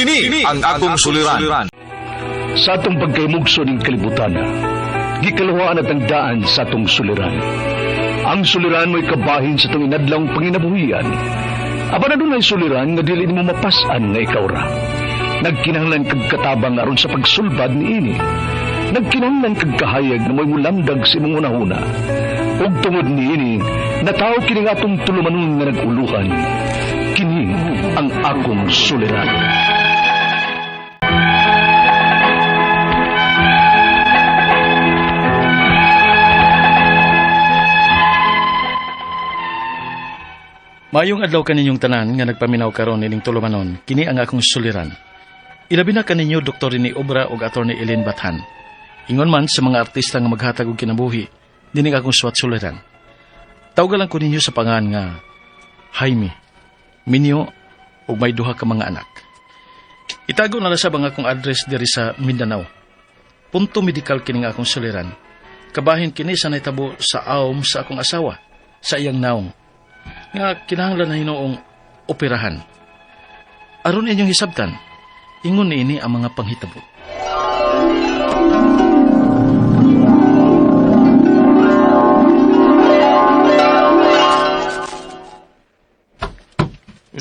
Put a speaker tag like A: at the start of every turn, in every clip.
A: Kini ang akong suliran.
B: Sa atong pagkaymugso ng kalibutan, gikalawaan at ang daan sa atong suliran. Ang suliran mo'y kabahin sa itong inadlang panginabuhian. Aba na doon ay suliran nga dili mo mapasan nga ikaw ra. Nagkinahanglan kag katabang aron sa pagsulbad ni ini. Nagkinahanglan kag kahayag na mo'y mulamdag sa imong unahuna. Ug tungod ni ini, nataw kini nga atong tulumanon nga naguluhan. Kini ang akong suliran.
C: Mayong adlaw kaninyong tanan nga nagpaminaw karon ining tulumanon, kini ang akong suliran. Ilabi na kaninyo Dr. ni Obra ug Attorney Ellen Bathan. Ingon man sa mga artista nga maghatag og kinabuhi, dining akong suwat suliran. Tawgalan ko ninyo sa pangan nga Jaime, Minyo ug may duha ka mga anak. Itago na sa bang akong address diri sa Mindanao. Punto medikal kining akong suliran. Kabahin kini sa naitabo sa awom sa akong asawa, sa iyang naong nga kinahanglan na hinoong operahan. Aron inyong hisabtan, ingon ini ang mga panghitabo.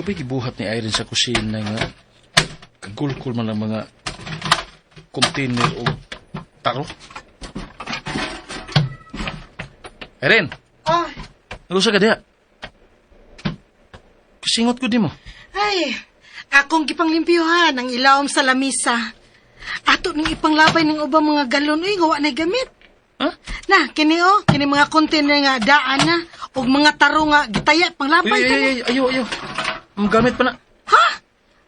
C: Pa gibuhat ni Irene sa kusina nga kagulkul man ang mga container o taro. Irene,
D: Oh,
C: nagusa ka diha. Kasingot ko di mo.
D: ay, akong gipanglimpyuhan ang ilawom sa lamisa. Ato ning ipanglabay ng ubang mga galon, uy, gawa na gamit.
C: Ha?
D: Na, kini o, kini mga container nga daan na, ug mga taro nga gitaya
C: Ay,
D: panglabay.
C: ay,
D: kani.
C: ay, ayo, ayo. Ang gamit pa na.
D: Ha?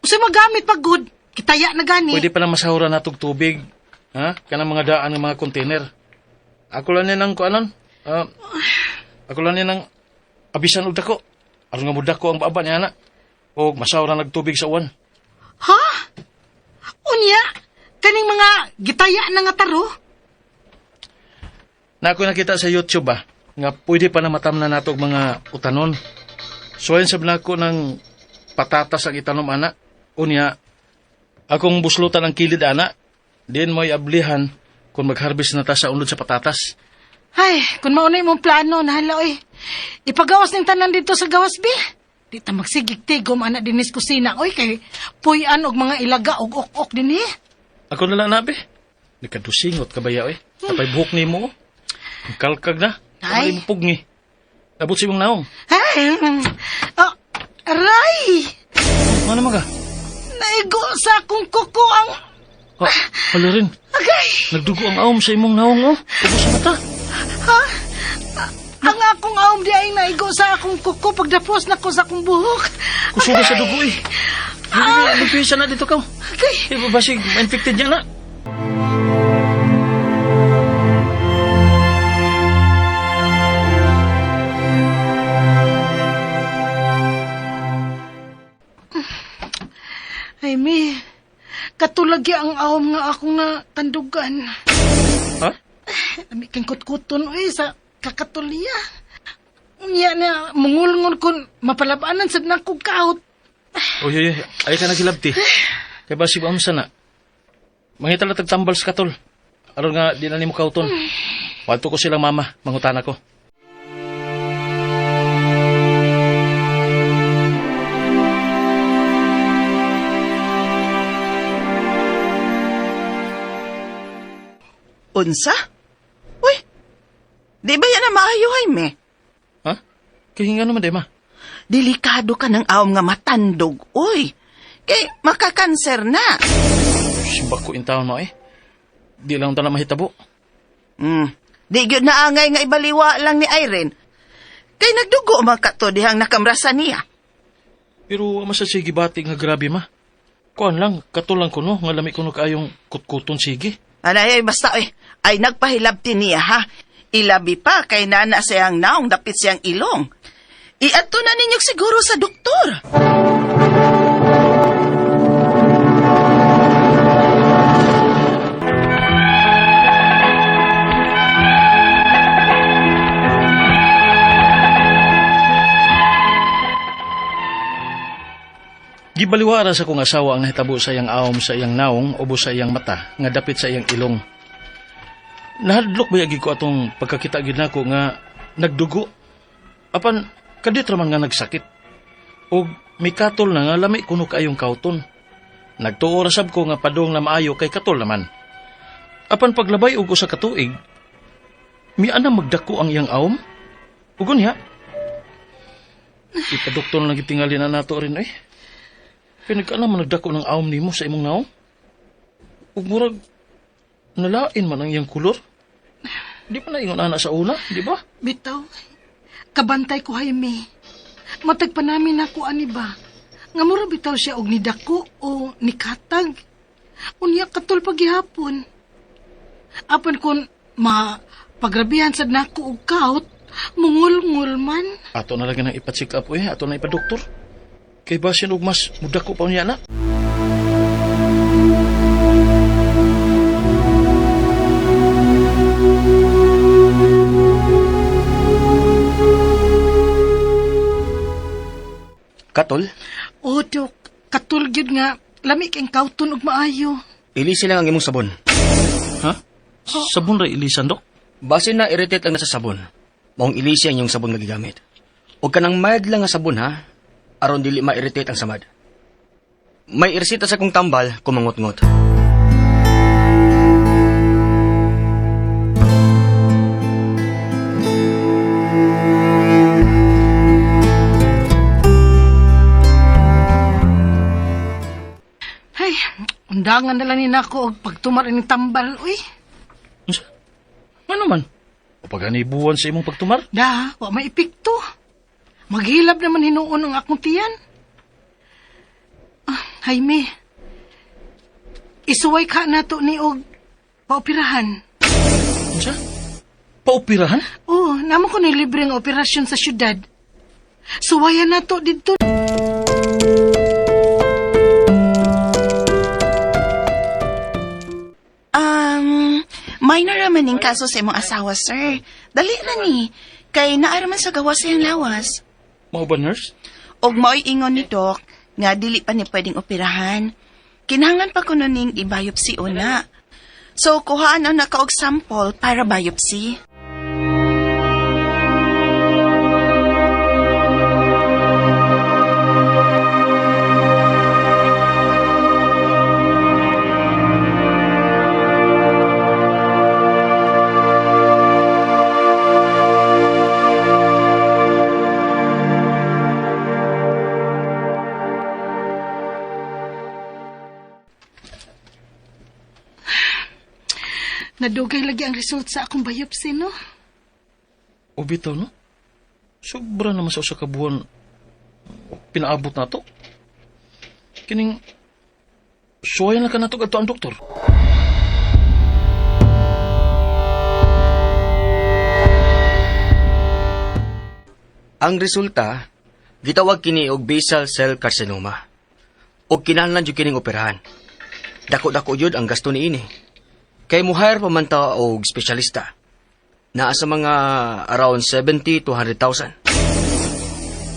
D: Usa magamit pa good, gitaya na gani.
C: Pwede pa na masahura na tog tubig. Ha? Kanang mga daan ng mga container. Ako lang yan ang kuanon. Ah, ako lang yan ang abisan og dako. Aron nga mudak ko ang baba niya na. O masahura nagtubig sa uwan.
D: Ha? Unya, kaning mga gitaya na nga taro?
C: Na ako nakita sa YouTube ba, nga pwede pa na matamna nato og mga utanon. So ayun sabi na ako ng patatas ang itanom ana. Unya, akong buslutan ang kilid ana. Din mo'y ablihan kung mag-harvest na ta sa unod sa patatas.
D: Ay, kung maunay mong plano, nahala oy. Ipagawas ng tanan dito sa gawas, Bi. Di ta magsigig tigom anak dinis kusina, oy, kay puyan og mga ilaga og ok-ok din eh.
C: Ako na lang nabi. Nagkadusingot ka ba ya eh? Tapay buhok ni mo. Ang kalkag na.
D: Ay.
C: Ay. Pug ni. Abot si mong naong.
D: Ay, oh, aray!
C: Ano naman ka?
D: Naigo sa akong kuko ang...
C: Oh, wala rin.
D: Agay!
C: Nagdugo ang aom sa imong naong oh. Ubus sa mata.
D: Ha? Ang akong aom di ay naigo sa akong kuko pagdapos na ko sa akong buhok.
C: Kusuga sa dugo eh.
D: Ah.
C: Nagpisa na dito ka. Eh, babasig, infected niya na.
D: Ay, mi. Katulagi ang aom nga akong natandugan.
C: Ha?
D: Ami kang kutkuton uy sa kakatulya. Unya na mungulngon kun mapalabanan sa nang kog kaot.
C: Uy, uy, uy. Ay ka nagilabti. Kaya ba si Bamsa na? Mangita na tagtambal sa katol. Aron nga, di na ni mo kauton. Wato ko silang mama, mangutana ko.
E: Unsa? Di ba yan na maayo, Jaime?
C: Ha? Kahinga naman, Dema.
E: Delikado ka ng awam nga matandog, uy. Kay makakanser na.
C: Simba ko in taon mo eh. Di lang ta na mahitabo.
E: Hmm. Di gyud naangay nga ibaliwa lang ni Irene. Kay nagdugo man kato dihang nakamrasa niya.
C: Pero masa sige bati nga grabe ma. Kuan lang, katulang ko no, nga lami ko no kaayong kutkuton sige.
E: Anay, ay basta eh, ay nagpahilabti niya ha. Ilabi pa kay nana siyang naong dapit siyang ilong. Iato na ninyo siguro sa doktor.
C: Giba Nagbaliwara sa kong asawa ang nahitabo sa iyang awom sa iyang naong ubo sa iyang mata nga dapit sa iyang ilong. Nahadlok ba yagi ko atong pagkakita gid nako nga nagdugo. Apan kadit raman nga nagsakit. Og may katol na nga lami kuno kaayong kauton. Nagtuo ra sab ko nga padong na maayo kay katol naman. Apan paglabay og usa ka tuig, mi ana magdako ang iyang awom. Ugon niya. Ipadoktor na gitingali na nato rin eh. Pinag ka naman nagdako ng awom nimo sa imong naong. Ug murag nalain man ang iyang kulor. Di pa na ingon ana sa una, di ba?
D: Bitaw, kabantay ko Jaime. Matag pa namin ako ani ba? Nga mura bitaw siya og nidako o nikatag. Unya katol paghihapon. Apan kun ma pagrabihan sad nako og kaut, mungul-ngul man.
C: Ato na lang nang ipatsik up eh, ato na ipadoktor. Kay basin og mas mudako pa niya na.
F: Katol,
D: O dok, katol gyud nga lami kang kauton og maayo.
F: ilisi lang ang imong sabon.
C: Ha? Sabon ra ilisan dok.
F: Base na irritate lang na sa sabon. Maong ilisi ang iyong sabon nga gigamit. Huwag ka nang mild lang nga sabon ha, aron dili ma-irritate ang samad. May irsita sa kong tambal, kumangot-ngot.
D: Hay, undangan na lang ni nako og pagtumar ini tambal, uy.
C: Unsa? Ano man? O paganibuan sa imong pagtumar?
D: Da, wa may epekto. Maghilab naman hinuon ang akong tiyan. Ah, Jaime, isuway ka na to ni og paoperahan.
C: Unsa? Paopirahan?
D: Oo, naman ko ni libre nga operasyon sa syudad. Suwayan na to dito.
E: Minor raman ning kaso sa imong asawa, sir. Dali na ni. Kay naaraman sa gawas sa iyang lawas.
C: Mao ba nurse?
E: Og mao'y ingon ni Doc, nga dili pa ni pwedeng operahan. Kinahanglan pa ko ning i-biopsy una. So, kuhaan ang nakaog sample para biopsy.
D: Nadugay lagi ang result sa akong biopsy, no?
C: O bitaw no? Sobra naman sa usa ka buwan pinaabot na to. Kining suwayan lang ka na to kadto ang doktor.
F: Ang resulta, gitawag kini og basal cell carcinoma. Og kinahanglan jud kining operahan. Dako-dako jud ang gasto niini. Kay mo hire pa man ta og espesyalista. Naa sa mga around 70 to 100,000.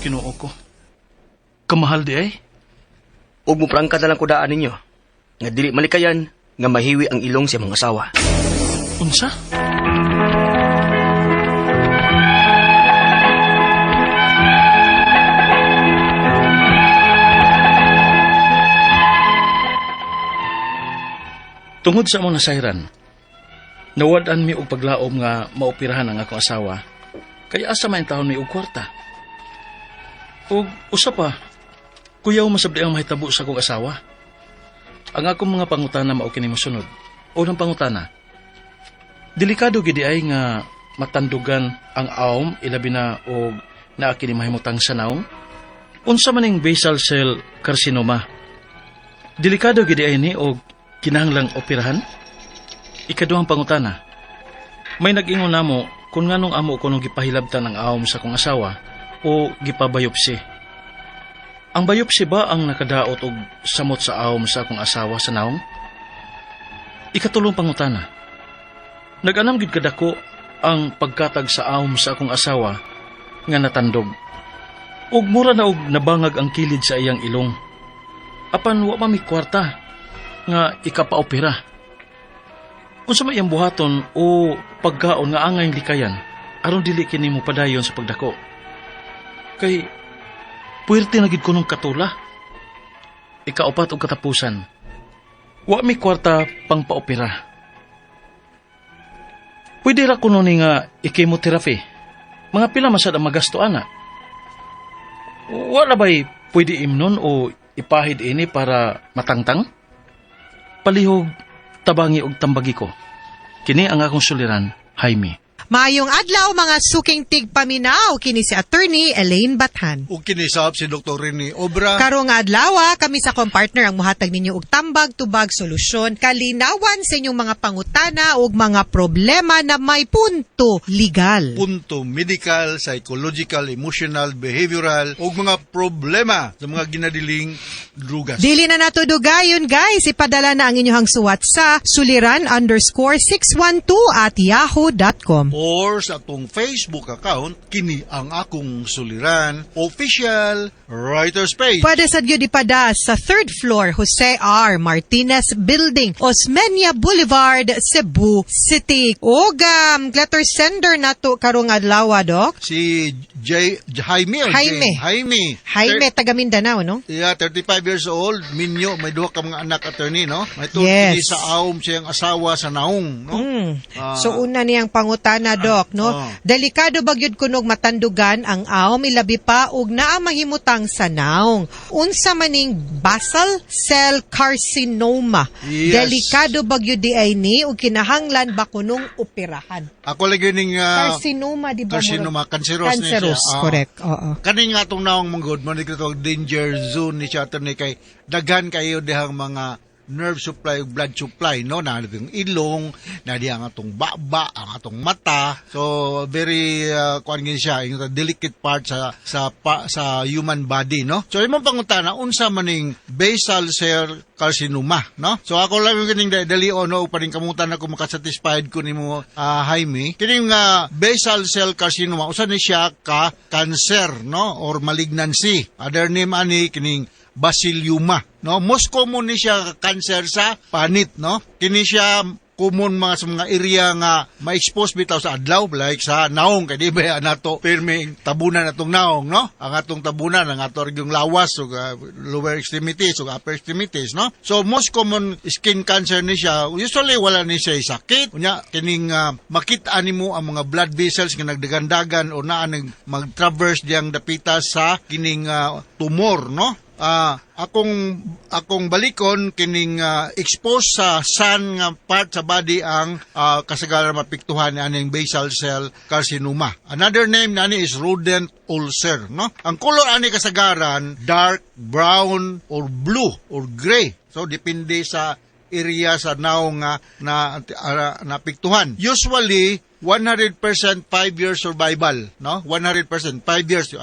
C: Kinuo ko. Kamahal di ay.
F: Ug mo prangka lang kudaan ninyo. Nga dili malikayan nga mahiwi ang ilong sa mga asawa.
C: Unsa? Tungod sa among nasayran, nawadan mi og paglaom nga maoperahan ang akong asawa, kay asa man taon mi og kwarta. Og usa pa, kuyaw masabdi ang mahitabo sa akong asawa. Ang akong mga pangutana mao kini mosunod. Unang pangutana, delikado gidi ay nga matandugan ang awom ilabi na og naa kini mahimutang sa naong. Unsa maning basal cell carcinoma? Delikado gidi ay ni og kinahanglang operahan? Ikaduhang pangutana, may nag-ingon namo kung nganong amo ko nung gipahilabtan ang awom sa kong asawa o gipabayopsi. Ang biopsy ba ang nakadaot og samot sa awom sa akong asawa sa naong? Ikatulong pangutana. Nag-anam gid kadako ang pagkatag sa awom sa akong asawa nga natandog. Ug mura na og nabangag ang kilid sa iyang ilong. Apan wa pa mi kwarta nga ikapaopera. Kung sa may buhaton o pagkaon nga angay likayan, aron dili kini mo padayon sa pagdako. Kay puwerte na gid kunong katula. Ikaupat og katapusan. Wa mi kwarta pang paopera. Pwede ra kuno ni nga i-chemotherapy. Mga pila masad ang magasto ana. Wala ba'y pwede imnon o ipahid ini para matangtang? Palihog, tabangi og tambagi ko. Kini ang akong suliran, Jaime.
G: Maayong adlaw mga suking tigpaminaw kini si attorney Elaine Bathan.
H: ug kinisab si Dr. Rene Obra.
G: Karong adlaw ah, kami sa compartner ang muhatag ninyo og tambag tubag solusyon kalinawan sa inyong mga pangutana ug mga problema na may punto legal.
H: punto medical, psychological, emotional, behavioral ug mga problema sa mga ginadiling drugas.
G: Dili na nato dugayon guys, ipadala na ang inyong suwat sa suliran underscore 612 at yahoo.com.
H: or sa atong Facebook account kini ang akong suliran. Official writer's page.
G: Pwede sa gyud ipada sa third floor Jose R. Martinez Building, Osmeña Boulevard, Cebu City. Og um, letter sender nato karong adlaw, Dok.
H: si J, Jaime
G: Jaime.
H: Jaime.
G: Jaime, taga Mindanao, no?
H: Yeah, 35 years old, minyo, may duha ka mga anak attorney, no? May tuod
G: Yes.
H: sa awom siyang asawa sa naong, no?
G: Mm.
H: Ah.
G: so una niyang pangutana Doc no
H: Ah.
G: delikado bagyod kunog matandugan ang aom ilabi pa ug naa mahimutang sa naong unsa maning basal cell carcinoma.
H: Yes.
G: delikado bagyod di ay ni ug kinahanglan ba kunong operahan?
H: Ako lagi ning ah,
G: carcinoma di ba
H: carcinoma, cancerous
G: cancerous
H: Ah.
G: correct oo.
H: Kani nga itong naong manggod, mo dito danger zone ni siya ni kay daghan kayo dihang mga nerve supply blood supply no? Na yung ilong na di ang atong baba ang atong mata. So very uh, kuan siya yung delicate part sa sa pa, sa human body no? So imong pangutana unsa maning basal cell carcinoma no? So ako lang yung kining dali ono pa rin kamutan ako makasatisfied ko nimo uh, Jaime. Kining nga basal cell carcinoma usa ni siya ka cancer no? Or malignancy. Other name ani kining basiliuma no? Most common ni siya cancer sa panit no? Kini siya common mga sa mga area nga ma-expose bitaw sa adlaw like sa naong kay di ba nato pirmi tabunan atong naong no? Ang atong tabunan ang ato yung lawas ug uh, lower extremities ug upper extremities no? So most common skin cancer ni siya usually wala ni siya sakit unya kining uh, makita nimo ang mga blood vessels nga nagdagandagan o naa nag mag-traverse diyang dapita sa kining uh, tumor no Ah, akong akong balikon kining ah, expose sa sun nga part sa body ang ah, kasagaran mapiktuhan ni aning basal cell carcinoma. Another name nani is rodent ulcer, no? Ang color ani kasagaran dark brown or blue or gray. So depende sa area sa naong nga na uh, napiktuhan. Usually 100% 5 years survival, no? 100% 5 years.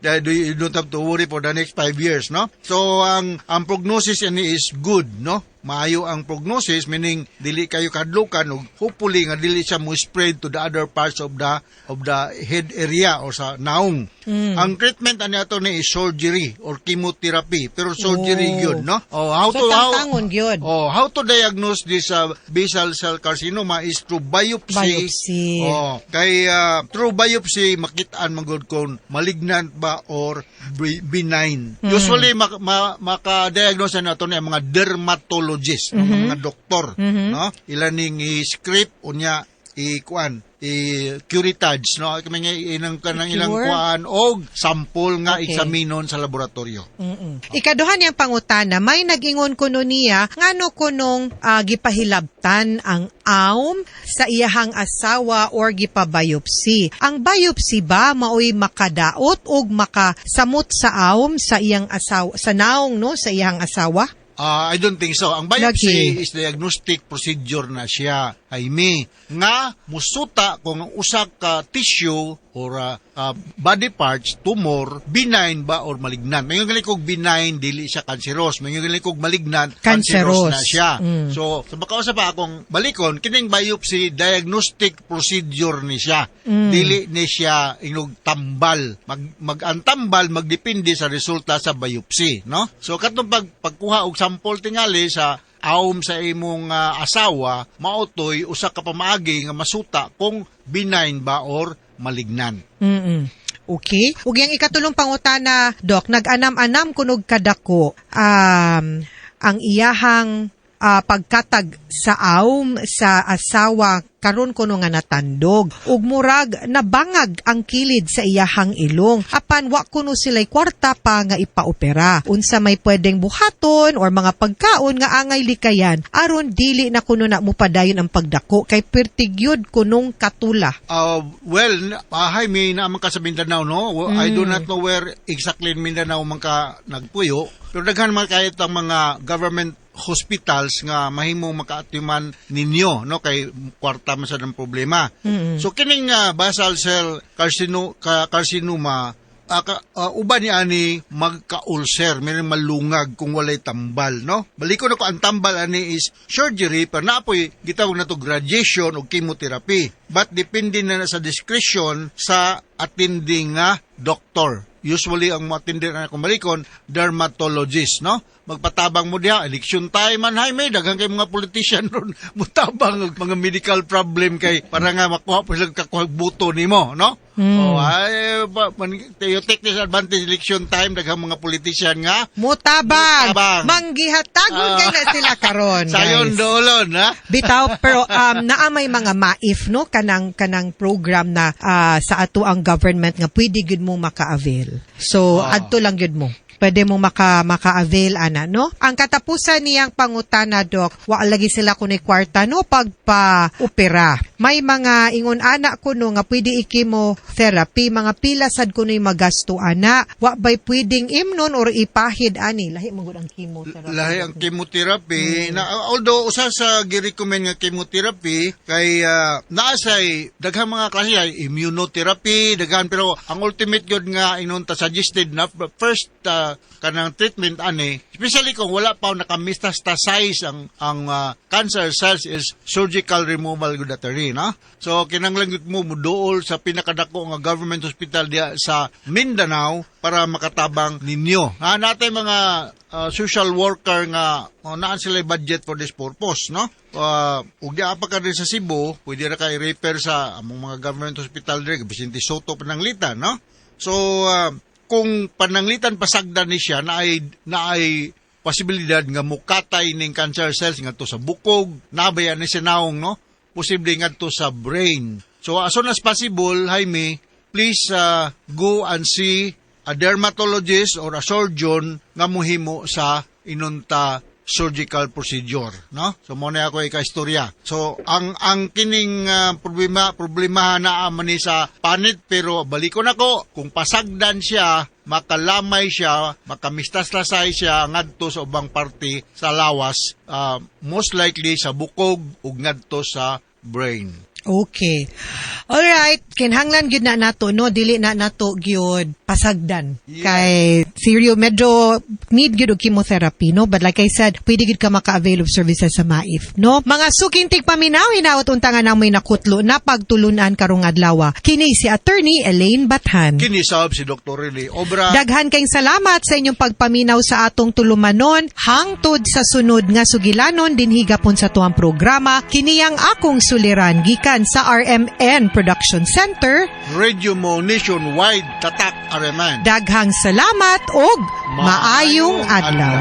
H: Uh, you don't have to worry for the next 5 years, no? So ang ang prognosis ini is good, no? Maayo ang prognosis meaning dili kayo kadlukan ug hopefully nga dili siya mo spread to the other parts of the of the head area or sa naong. Ang treatment ani ato ni is surgery or chemotherapy pero surgery
G: Oh.
H: yun, no? Oh, how
G: so
H: to how
G: gyud
H: Oh, how to diagnose this uh, basal cell carcinoma is through biopsy.
G: Biopsy.
H: Oh, kay uh, through biopsy makitaan magud kung malignant ba or be- benign.
G: Hmm.
H: Usually mak- ma- maka-diagnose na to ni mga dermatologist, no?
G: Mm-hmm.
H: mga doktor, no? Ilan ning i-script unya i-kuan i-curitage no kami nga inang kanang ilang kuan og sample nga
G: Okay.
H: examinon sa laboratorio.
G: Mm-mm. Ikaduha niyang pangutana, may nagingon kuno niya ngano kunong ah, gipahilabtan ang aum sa iyahang asawa or gipabiopsy. Ang biopsy ba maoy makadaot og makasamot sa aum sa iyang asawa sa naong no sa iyang asawa?
H: Ah, I don't think so. Ang biopsy
G: Lagi.
H: is diagnostic procedure na siya, Jaime. Nga, musuta kung ang usa ka tissue or uh, uh, body parts, tumor, benign ba or malignant. May gali kog benign, dili siya cancerous. May gali kog malignant,
G: Cancerous.
H: cancerous na siya.
G: Mm.
H: So, sa makausa pa akong balikon, kining biopsy, diagnostic procedure ni siya. Dili ni siya inog tambal. Mag, mag-antambal, magdepende sa resulta sa biopsy, no? So, katong pag, pagkuha og sample tingali sa awom sa imong ah, asawa, maotoy, usa ka pamaagi nga masuta kung benign ba or malignant.
G: Mm-mm. Okay. Ug yang ikatulong pangutana, Doc, nag-anam-anam kunog kadako um, ang iyahang ah, pagkatag sa awm sa asawa karon kuno nga natandog. Ug murag nabangag ang kilid sa iyahang ilong. Apan wa kuno sila'y kwarta pa nga ipaopera. Unsa may pwedeng buhaton or mga pagkaon nga angay likayan aron dili na kuno na mupadayon ang pagdako. Kay pertigyud kunong katula.
H: Uh, well, uh, may naman ka sa Mindanao, no? I do not know where exactly in Mindanao man ka nagpuyo. Pero daghan man kahit ang mga government hospitals nga mahimo makaatiman ninyo no kay kwarta man sa ng problema. So kining uh, basal cell carcino, ka, carcinoma ah, ka- ah, uban ni ani magka-ulcer, may malungag kung walay tambal, no? Baliko na ko ang tambal ani is surgery, pero naapoy gitawag na to radiation o chemotherapy. But depende na sa discretion sa attending nga doktor. Usually ang matindi na akong balikon, dermatologist, no? Magpatabang mo diha, election time man, hay may, daghang kay mga politician ron, mutabang og mga medical problem kay, para nga makuha po sila kakuha buto nimo, no? Oh, ay, ba, man, you take this advantage election time, daghang mga politician nga,
G: Mutabang.
H: Mutabang.
G: Manggihatagon
H: Ah.
G: kay na sila karon,
H: sayon
G: guys.
H: doolon, ha?
G: Bitaw pero um naamay mga maif no kanang kanang program na ah, sa ato ang government nga pwede gid mo maka-avail. So
H: Ah.
G: adto lang gid mo. Pwede mo maka maka-avail ana no. Ang katapusan niyang pangutana doc, wa lagi sila kunay kwarta no pagpa-opera. May mga ingon ana kuno nga pwede ikimo therapy, mga pila sad kunoy magasto ana. Wa bay pwedeng imnon or ipahid ani lahi mo gud ang chemotherapy.
H: Lahi ang chemotherapy. Na, although, usa sa gi-recommend nga chemotherapy, kay uh, naasay, daghang mga klase ay immunotherapy, daghan, pero ang ultimate yun nga inunta suggested na first uh, kanang treatment ani, especially kung wala pa nakamistastasize ang ang uh, cancer cells is surgical removal gud no? So kinanglan gud mo muduol sa pinakadako nga government hospital diya sa Mindanao para makatabang ninyo. Ha natay mga uh, social worker nga uh, naan sila budget for this purpose, no? Uh, ug di apa ka rin sa Cebu, pwede ra kay repair sa among mga government hospital dire, Vicente Soto pananglitan, no? So uh, kung pananglitan pasagdan ni siya na ay na ay posibilidad nga mukatay ning cancer cells ngadto sa bukog, nabayan ni siya naong, no? Posible ngadto sa brain. So as soon as possible, Jaime, please uh, go and see a dermatologist or a surgeon nga muhimo sa inunta surgical procedure, no? So mo na ako ika-istorya. So ang ang kining ah, problema problema na ni sa panit pero balikon ako kung pasagdan siya makalamay siya, makamistaslasay siya ngadto sa ubang parte sa lawas, ah, most likely sa bukog ug ngadto sa brain.
G: Okay. All right, kinhanglan gyud na nato no dili na nato gyud pasagdan. Kay seryo medyo need gyud og chemotherapy no but like I said, pwede gyud ka maka-avail of services sa MAIF no. Mga sukintig paminaw inaot untangan ang may nakutlo na pagtulunan karong adlaw. Kini si attorney Elaine Bathan.
H: Kinisab si Dr. Rene Obra.
G: Daghan kayong salamat sa inyong pagpaminaw sa atong tulumanon hangtod sa sunod nga sugilanon din higapon sa tuang programa kiniyang akong suliran gikan sa RMN Production Center
H: Radio mo nationwide tatak areman.
G: daghang salamat og maayong adlaw.